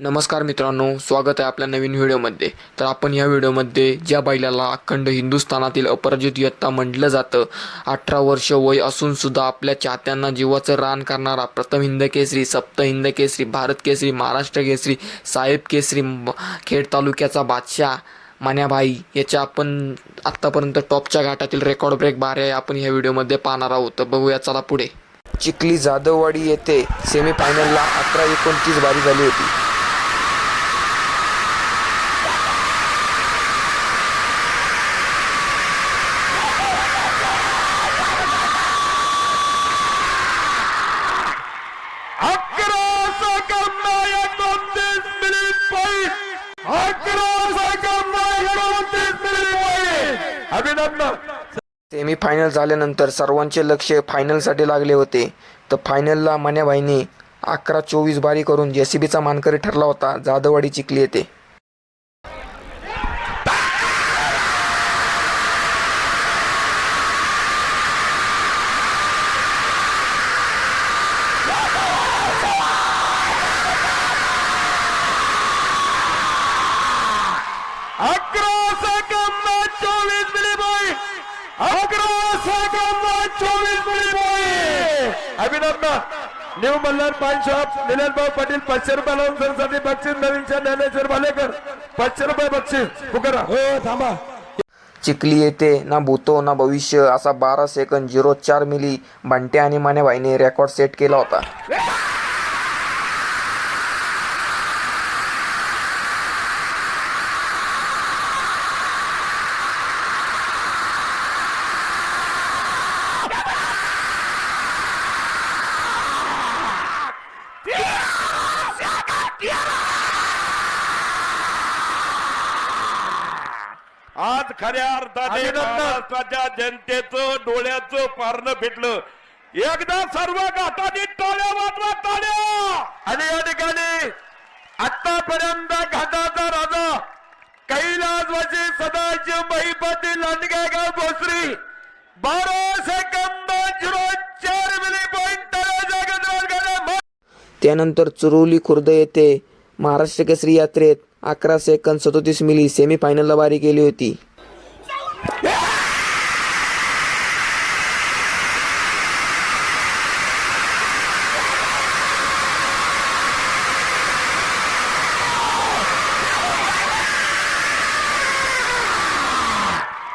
नमस्कार मित्रांनो स्वागत आहे आपल्या नवीन व्हिडिओमध्ये. तर आपण या व्हिडिओमध्ये ज्या बैलाला अखंड हिंदुस्थानातील अपराजित यत्ता म्हटलं जातं अठरा वर्ष वय असून सुद्धा आपल्या चाहत्यांना जीवाचं रान करणारा प्रथम हिंद केसरी सप्त हिंद केसरी भारत केसरी महाराष्ट्र केसरी साहेब केसरी खेड तालुक्याचा बादशाह मान्याभाई याच्या आपण आत्तापर्यंत टॉपच्या घाटातील रेकॉर्ड ब्रेक बारे आपण ह्या व्हिडिओमध्ये पाहणार आहोत. तर बघूया चला पुढे. चिखली जाधववाडी येथे सेमीफायनलला अकरा एकोणतीस बारी झाली होती. अभिनंदन! सेमीफायनल झाल्यानंतर सर्वांचे लक्ष फायनलसाठी लागले होते. तर फायनलला मन्याभाईने अकरा चोवीस बारी करून जेसीबीचा मानकरी ठरला होता जाधववाडी चिखली येथे अकरा सेकंद चोवीस मिनिट पॉईंट अकरा सेकंद चोवीस मिनिट अभिनंदन. न्यू मल्हार पान शॉप निलनभाऊ पाटील पाचशे रुपये लावून बक्षीस नवीनच्या ज्ञानेश्वर भालेकर पाचशे रुपये बक्षीस. पुकारा हो थांबा. चिखली येथे ना भूतो ना भविष्य असा बारा सेकंद झिरो चार मिली बंट्या आणि मानेभाईने रेकॉर्ड सेट केला होता. खऱ्या अर्थाने. महाराष्ट्राच्या जनतेचं डोळ्याचं पारणं फिटलं. एकदा सर्व घाटाने टाळ्या वाजवा टाळ्या! आणि या ठिकाणी आतापर्यंत घाटाचा राजा कैलासवासी सदाशिव महिपती लांडगेगाव भोसरी बारा सेकंद झिरो चार मिली पॉईंट त्यानंतर चुरोली खुर्द येथे महाराष्ट्र केसरी यात्रेत अकरा सेकंद सदोतीस मिली सेमीफायनलला बारी केली होती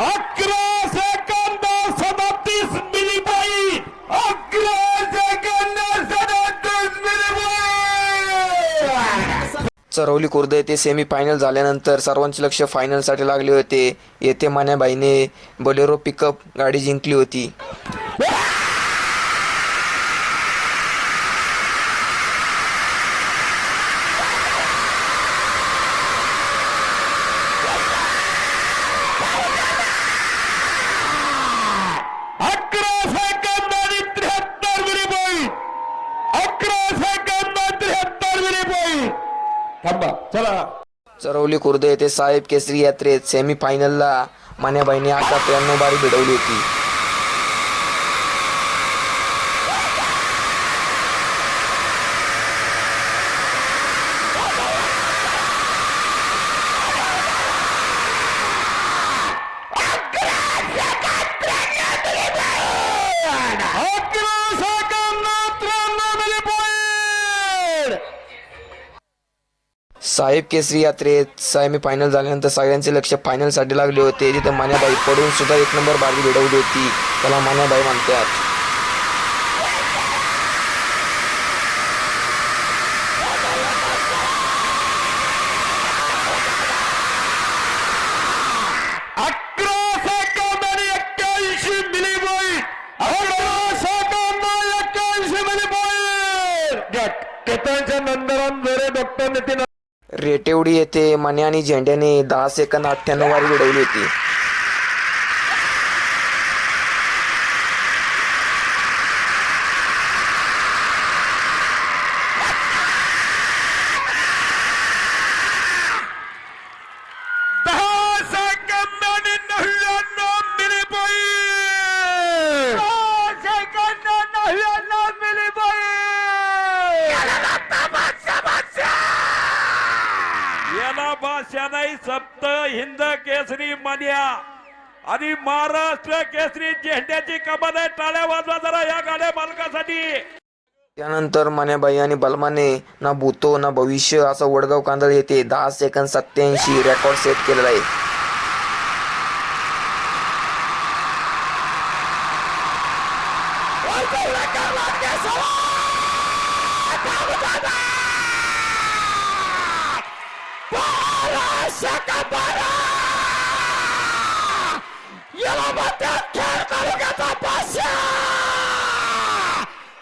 अकरा सेकंद सदतीस मिली पॉईंट अकरा सेकंद सदतीस मिली पॉईंट चरवली खुर्द येथे सेमीफायनल झाल्यानंतर सर्वांचे लक्ष फायनलसाठी लागले होते. येथे मान्याबाईने बलेरो पिकअप गाडी जिंकली होती अकरा सेकंद आणि त्र्याहत्तर मिली पॉईंट अकरा सेकंद त्र्याहत्तर मिली पॉईंट थांबा चला. चरवली खुर्द येथे साहेब केसरी यात्रेत सेमीफायनलला मान्याबाईने आता त्र्याण्णव बारी भिडवली होती. साहेब केसरी यात्रेत सेमीफायनल झाल्यानंतर सगळ्यांचे लक्ष फायनलसाठी लागले होते. तिथे मान्याबाई पडून सुद्धा एक नंबर बाजी भिडवली होती. त्याला मान्याबाई म्हणतात. अकरा सेकंद केतनच्या नंदराम जोरे डॉक्टर नितीन रेटेवडी येथे मने आणि झेंड्याने दहा सेकंद अठ्ठ्याण्णव वारी उडवली होती दहा सेकंद आणि नव्याण्णव मिली पॉईंट सेकंद नव्याण्णव मिली पॉईंट याला सप्त हिंद केसरी मनिया. आणि महाराष्ट्र केसरी झेंड्याची कमान आहे. टाळ्या वाजवा जरा या गाड्या मालकासाठी. त्यानंतर मान्याबाई आणि बलमाने ना भूतो ना भविष्य असं वडगाव कांदळ येथे दहा सेकंद सत्याऐंशी रेकॉर्ड सेट केलेला आहे.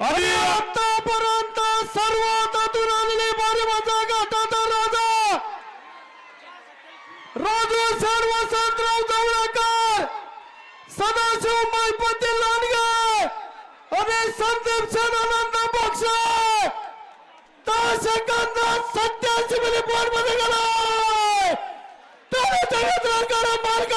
आणि आतापर्यंत सर्वात आतून आलेली बारी माझा घाटाचा राजा! राजू सर वसंतराव जवळकर सदाशिव मायपती लांडगे आणि संदीप सदानंद बक्षे दहा सेकंदात सत्याऐंशी मिली पॉइंटमध्ये गेला!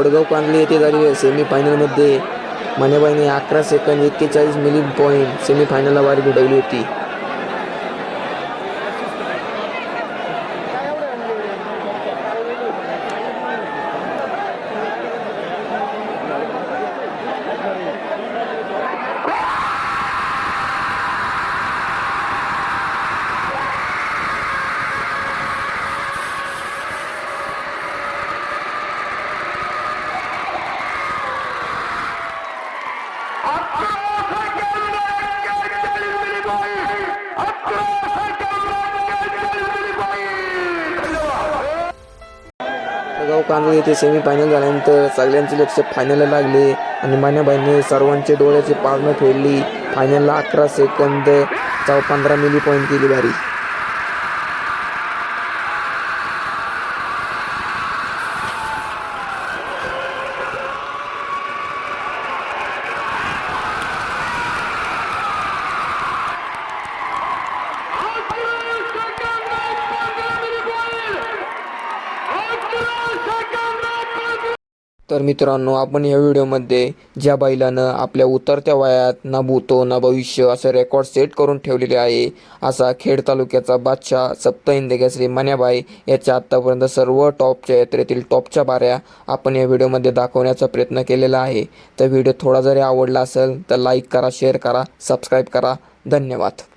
वडगाव कांदली येथे झालेल्या सेमीफायनलमध्ये मान्याबाईने अकरा सेकंद एक्केचाळीस मिली पॉईंट सेमीफायनलला वारी घडवली होती. वडगाव कांदळे येथे सेमीफायनल झाल्यानंतर सगळ्यांचे लक्ष फायनलला लागले आणि मान्याबाईंनी सर्वांचे डोळ्याची पारणं फेडली. फायनलला अकरा सेकंद चौ पंधरा मिली पॉईंट केली भारी. तर मित्रांनो आपण या व्हिडिओमध्ये ज्या बैलानं आपल्या उतरत्या वयात ना भूतो ना भविष्य असं रेकॉर्ड सेट करून ठेवलेले आहे असा खेड तालुक्याचा बादशाह सप्त श्री मान्याबाई याच्या आत्तापर्यंत सर्व टॉपच्या यात्रेतील टॉपच्या बाऱ्या आपण या व्हिडिओमध्ये दाखवण्याचा प्रयत्न केलेला आहे. तर व्हिडिओ थोडा जरी आवडला असेल तर लाईक करा शेअर करा सबस्क्राईब करा. धन्यवाद.